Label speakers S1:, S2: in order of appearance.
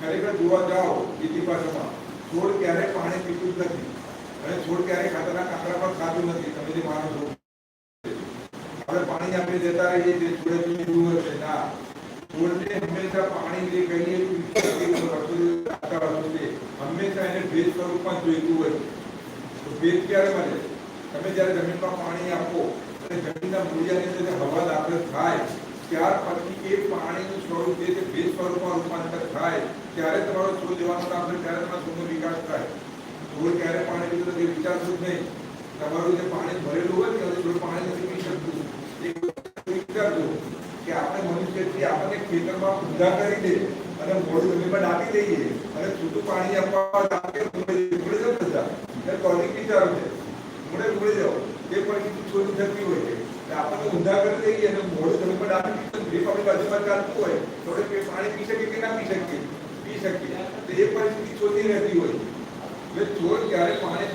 S1: ખરેખર જોવા જાઓ બીજી છોડ ક્યારે પાણી પીતું નથી અને છોડ ક્યારે ખાતરના કાંકરા પણ ખાતું નથી, તમે જે માનો છો. આપણે પાણી આપણે દેતા રહીએ છીએ, છોડે પીવું હશે ના, છોડને હંમેશા પાણી જે કહીએ હંમેશા એને ભેજ સ્વરૂપમાં જોઈતું હોય તો ભેજ ક્યારે મળે? તમે જ્યારે જમીનમાં પાણી આપો, અને જમીનના મૂળિયાની અંદર હવા દાખલ થાય, ત્યાર પછી એ પાણીનું સ્વરૂપ જે છે, ભેજ સ્વરૂપમાં રૂપાંતર થાય, ત્યારે તમારો છોડ જવાનું કામ થાય, ત્યારે તમારા છોડનો વિકાસ થાય. છોડ ક્યારે પાણી પીતો તે વિચારશું જ નહીં. તમારું જે પાણી ભરેલું હોય ત્યારે છોડ પાણી નથી પી શકતું. એ વિચારજો કે આપણે મનુષ્યથી આપણને ખેતરમાં ઊંધા કરી દે અને મોડું જમીન પર ડાકી દઈએ અને છૂટું પાણી આપવા મૂળે જાવ બધા. એટલે ટોનિક વિચારો છે? મોડે મૂળે જાઓ. એ પણ છોડું થતી હોય છે. આપણને ઊંધા કરી દઈએ અને તમે પણ આપી દઈએ ડ્રીપ આપણી બાજુમાં ચાલતું હોય, તો કે પાણી પી શકીએ કે ના પી શકીએ? પી શકીએ. તો એ પરિસ્થિતિ છોડની રહેતી હોય. એટલે ચોર ક્યારે પાણી